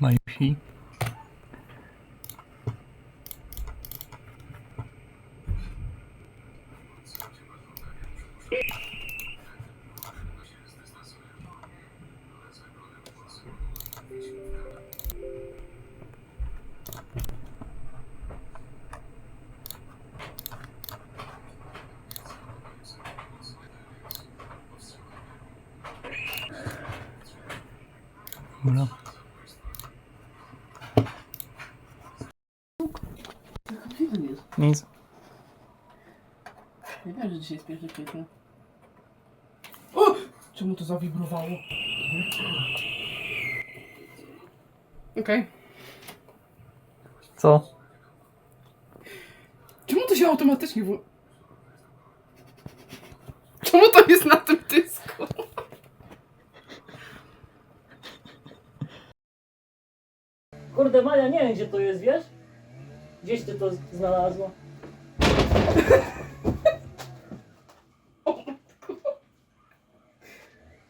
Majusi. Chwilę jest. Nic. Nie wiem, że dzisiaj jest pierwszy kwietnia. O! Czemu to zawibrowało? Okej. Co? Czemu to się automatycznie w... Czemu to jest na tym dysku? Kurde Maja, nie wiem gdzie to jest, wiesz? Gdzieś ty to znalazła.